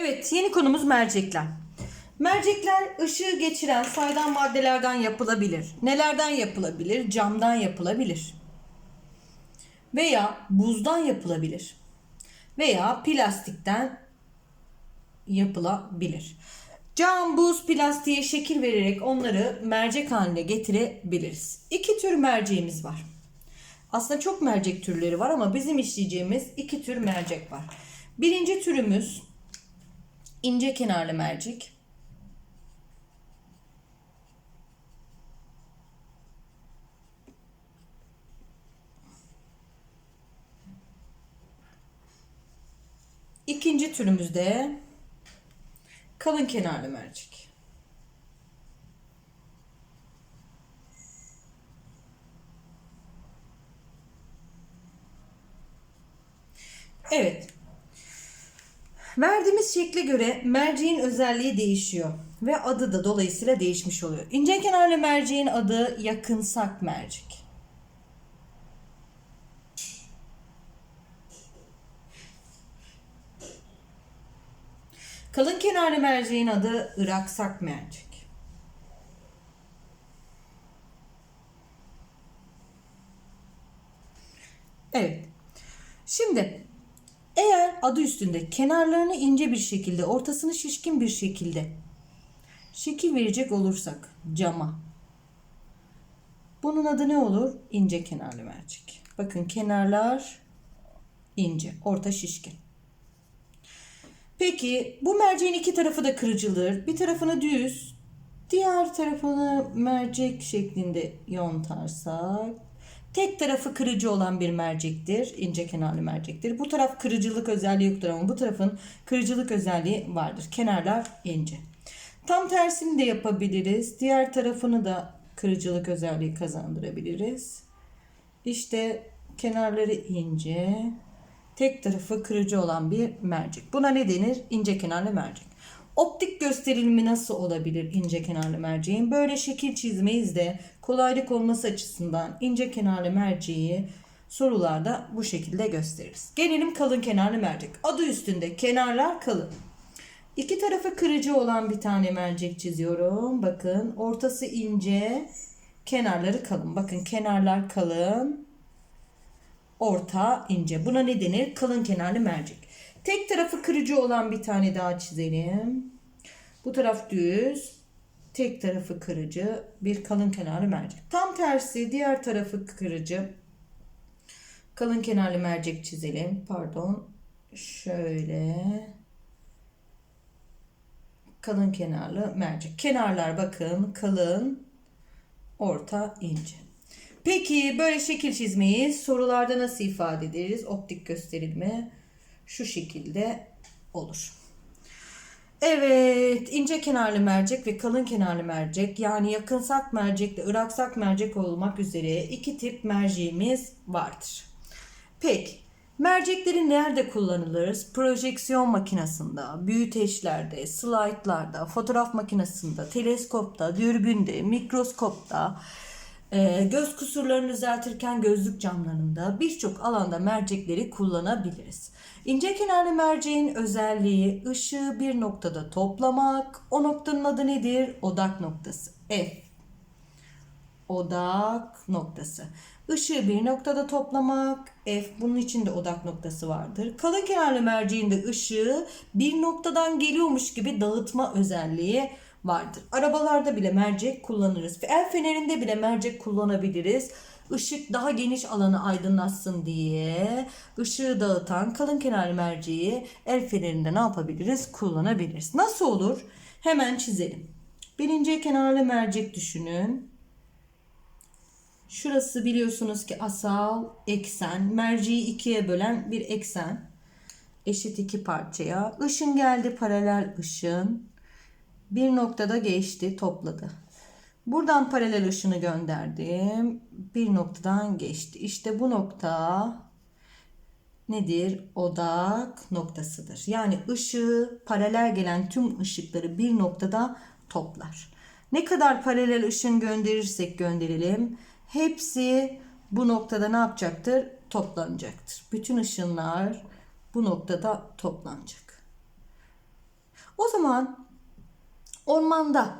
Evet, yeni konumuz mercekler. Mercekler ışığı geçiren saydam maddelerden yapılabilir. Nelerden yapılabilir? Camdan yapılabilir. Veya buzdan yapılabilir. Veya plastikten yapılabilir. Cam, buz, plastiğe şekil vererek onları mercek haline getirebiliriz. İki tür merceğimiz var. Aslında çok mercek türleri var ama bizim işleyeceğimiz iki tür mercek var. Birinci türümüz ince kenarlı mercek. İkinci türümüz de kalın kenarlı mercek. Evet. Verdiğimiz şekle göre merceğin özelliği değişiyor ve adı da dolayısıyla değişmiş oluyor. İnce kenarlı merceğin adı yakınsak mercek. Kalın kenarlı merceğin adı ıraksak mercek. Adı üstünde kenarlarını ince bir şekilde, ortasını şişkin bir şekilde şekil verecek olursak cama. Bunun adı ne olur? İnce kenarlı mercek. Bakın kenarlar ince, orta şişkin. Peki bu merceğin iki tarafı da kırıcıdır. Bir tarafını düz, diğer tarafını mercek şeklinde yontarsak tek tarafı kırıcı olan bir mercektir. ince kenarlı mercektir. Bu taraf kırıcılık özelliği yoktur ama bu tarafın kırıcılık özelliği vardır. Kenarlar ince. Tam tersini de yapabiliriz. Diğer tarafını da kırıcılık özelliği kazandırabiliriz. İşte kenarları ince, tek tarafı kırıcı olan bir mercek. Buna ne denir? İnce kenarlı mercek. Optik gösterilimi nasıl olabilir ince kenarlı merceğin? Böyle şekil çizmeyiz de kolaylık olması açısından ince kenarlı merceği sorularda bu şekilde gösteririz. Gelelim kalın kenarlı mercek. Adı üstünde kenarlar kalın. İki tarafı kırıcı olan bir tane mercek çiziyorum. Bakın ortası ince, kenarları kalın. Bakın kenarlar kalın, orta ince. Buna ne denir? Kalın kenarlı mercek. Tek tarafı kırıcı olan bir tane daha çizelim. Bu taraf düz, tek tarafı kırıcı, bir kalın kenarlı mercek. Tam tersi diğer tarafı kırıcı, kalın kenarlı mercek çizelim. Pardon. Şöyle kalın kenarlı mercek. Kenarlar bakın kalın, orta, ince. Peki böyle şekil çizmeyi sorularda nasıl ifade ederiz? Optik gösterilme şu şekilde olur. Evet, ince kenarlı mercek ve kalın kenarlı mercek yani yakınsak mercekle ıraksak mercek olmak üzere iki tip merceğimiz vardır. Peki, mercekleri nerede kullanılır? Projeksiyon makinesinde, büyüteçlerde, slaytlarda, fotoğraf makinesinde, teleskopta, dürbünde, mikroskopta, e, göz kusurlarını düzeltirken gözlük camlarında birçok alanda mercekleri kullanabiliriz. İnce kenarlı merceğin özelliği ışığı bir noktada toplamak. O noktanın adı nedir? Odak noktası. F. Odak noktası. Işığı bir noktada toplamak. F. Bunun içinde odak noktası vardır. Kalın kenarlı merceğin de ışığı bir noktadan geliyormuş gibi dağıtma özelliği vardır. Arabalarda bile mercek kullanırız. El fenerinde bile mercek kullanabiliriz. Işık daha geniş alanı aydınlatsın diye ışığı dağıtan kalın kenarlı merceği el fenerinde ne yapabiliriz? Kullanabiliriz. Nasıl olur? Hemen çizelim. Birinci kenarlı mercek düşünün. Şurası biliyorsunuz ki asal eksen. Merceği ikiye bölen bir eksen. Eşit iki parçaya. Işın geldi paralel ışın. Bir noktada geçti topladı. Buradan paralel ışını gönderdim. Bir noktadan geçti. İşte bu nokta nedir? Odak noktasıdır. Yani ışığı paralel gelen tüm ışıkları bir noktada toplar. Ne kadar paralel ışın gönderirsek gönderelim hepsi bu noktada ne yapacaktır? Toplanacaktır. Bütün ışınlar bu noktada toplanacak. O zaman ormanda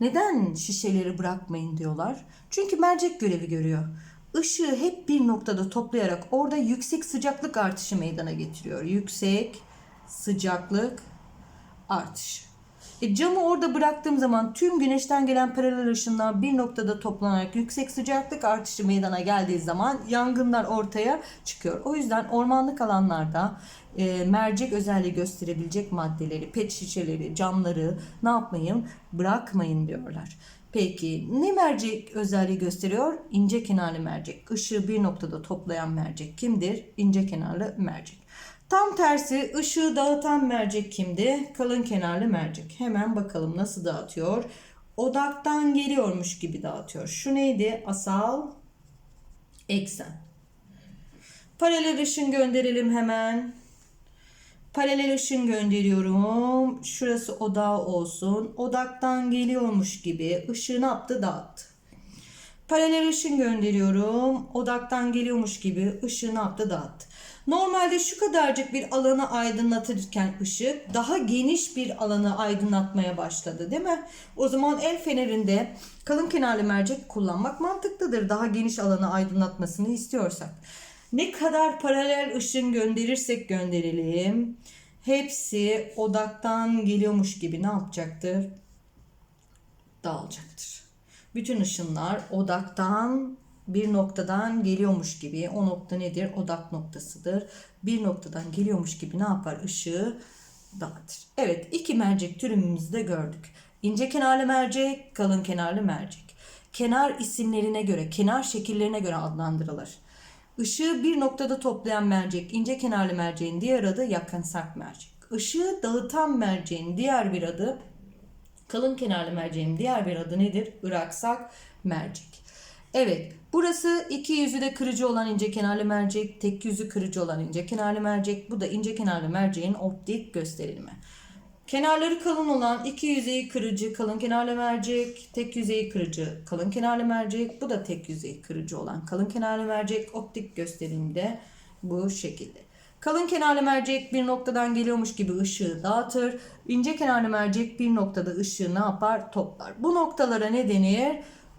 neden şişeleri bırakmayın diyorlar? Çünkü mercek görevi görüyor. Işığı hep bir noktada toplayarak orada yüksek sıcaklık artışı meydana getiriyor. Yüksek sıcaklık artışı. E camı orada bıraktığım zaman tüm güneşten gelen paralel ışınlar bir noktada toplanarak yüksek sıcaklık artışı meydana geldiği zaman yangınlar ortaya çıkıyor. O yüzden ormanlık alanlarda e, mercek özelliği gösterebilecek maddeleri, pet şişeleri, camları ne yapmayın? Bırakmayın diyorlar. Peki ne mercek özelliği gösteriyor? İnce kenarlı mercek. Işığı bir noktada toplayan mercek kimdir? İnce kenarlı mercek. Tam tersi ışığı dağıtan mercek kimdi? Kalın kenarlı mercek. Hemen bakalım nasıl dağıtıyor. Odaktan geliyormuş gibi dağıtıyor. Şu neydi? Asal eksen. Paralel ışın gönderelim hemen. Paralel ışın gönderiyorum. Şurası odağı olsun. Odaktan geliyormuş gibi ışığı ne yaptı? Dağıttı. Paralel ışın gönderiyorum. Odaktan geliyormuş gibi ışığı ne yaptı? Dağıttı. Normalde şu kadarcık bir alanı aydınlatırken ışık daha geniş bir alanı aydınlatmaya başladı değil mi? O zaman el fenerinde kalın kenarlı mercek kullanmak mantıklıdır. Daha geniş alanı aydınlatmasını istiyorsak. Ne kadar paralel ışın gönderirsek gönderelim. Hepsi odaktan geliyormuş gibi ne yapacaktır? Dağılacaktır. Bütün ışınlar odaktan bir noktadan geliyormuş gibi o nokta nedir? Odak noktasıdır. Bir noktadan geliyormuş gibi ne yapar? Işığı dağıtır. Evet iki mercek türümümüzü de gördük. İnce kenarlı mercek, kalın kenarlı mercek. Kenar isimlerine göre, kenar şekillerine göre adlandırılır. Işığı bir noktada toplayan mercek, ince kenarlı merceğin diğer adı yakınsak mercek. Işığı dağıtan merceğin diğer bir adı, kalın kenarlı merceğin diğer bir adı nedir? Iraksak mercek. Evet, burası iki yüzü de kırıcı olan ince kenarlı mercek, tek yüzü kırıcı olan ince kenarlı mercek. Bu da ince kenarlı merceğin optik gösterilimi. Kenarları kalın olan iki yüzeyi kırıcı kalın kenarlı mercek, tek yüzeyi kırıcı kalın kenarlı mercek. Bu da tek yüzeyi kırıcı olan kalın kenarlı mercek optik gösterimde bu şekilde. Kalın kenarlı mercek bir noktadan geliyormuş gibi ışığı dağıtır. İnce kenarlı mercek bir noktada ışığı ne yapar? Toplar. Bu noktalara ne denir?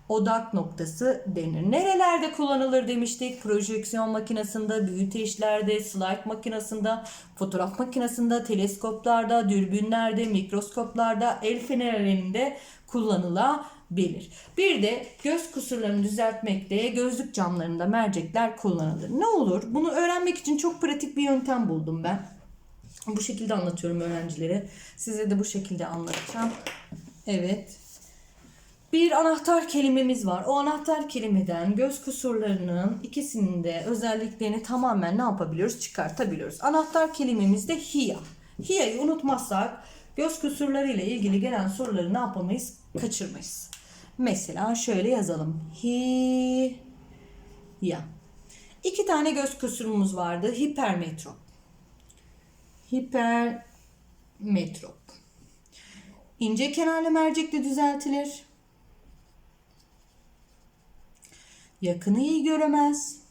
odak noktası denir. Nerelerde kullanılır demiştik? Projeksiyon makinesinde, büyüteçlerde, slide makinesinde, fotoğraf makinesinde, teleskoplarda, dürbünlerde, mikroskoplarda, el fenerlerinde kullanılabilir. Bir de göz kusurlarını düzeltmekte gözlük camlarında mercekler kullanılır. Ne olur? Bunu öğrenmek için çok pratik bir yöntem buldum ben. Bu şekilde anlatıyorum öğrencilere. Size de bu şekilde anlatacağım. Evet bir anahtar kelimemiz var. O anahtar kelimeden göz kusurlarının ikisinin de özelliklerini tamamen ne yapabiliyoruz? Çıkartabiliyoruz. Anahtar kelimemiz de hiya. Hiya'yı unutmazsak göz kusurları ile ilgili gelen soruları ne yapamayız? Kaçırmayız. Mesela şöyle yazalım. Hi ya. İki tane göz kusurumuz vardı. Hipermetrop. Hipermetrop. İnce kenarlı mercekle düzeltilir. Yakını iyi göremez.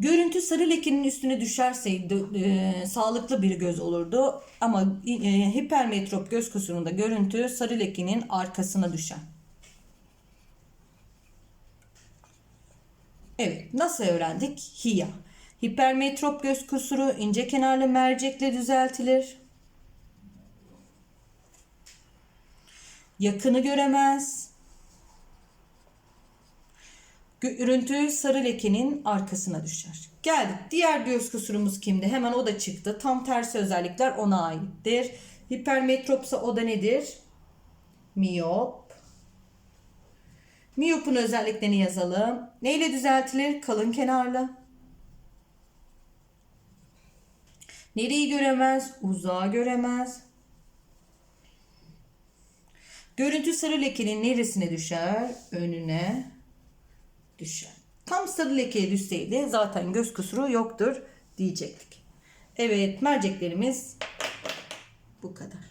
Görüntü sarı lekenin üstüne düşerseydi e, sağlıklı bir göz olurdu. Ama e, hipermetrop göz kusurunda görüntü sarı lekenin arkasına düşer. Evet nasıl öğrendik? HIA. Hipermetrop göz kusuru ince kenarlı mercekle düzeltilir. Yakını göremez. Görüntü sarı lekenin arkasına düşer. Geldik. Diğer göz kusurumuz kimdi? Hemen o da çıktı. Tam tersi özellikler ona aittir. Hipermetropsa o da nedir? Miyop. Miyopun özelliklerini yazalım. Neyle düzeltilir? Kalın kenarlı. Nereyi göremez? Uzağı göremez. Görüntü sarı lekenin neresine düşer? Önüne düşer. Tam sarı lekeye düşseydi zaten göz kusuru yoktur diyecektik. Evet merceklerimiz bu kadar.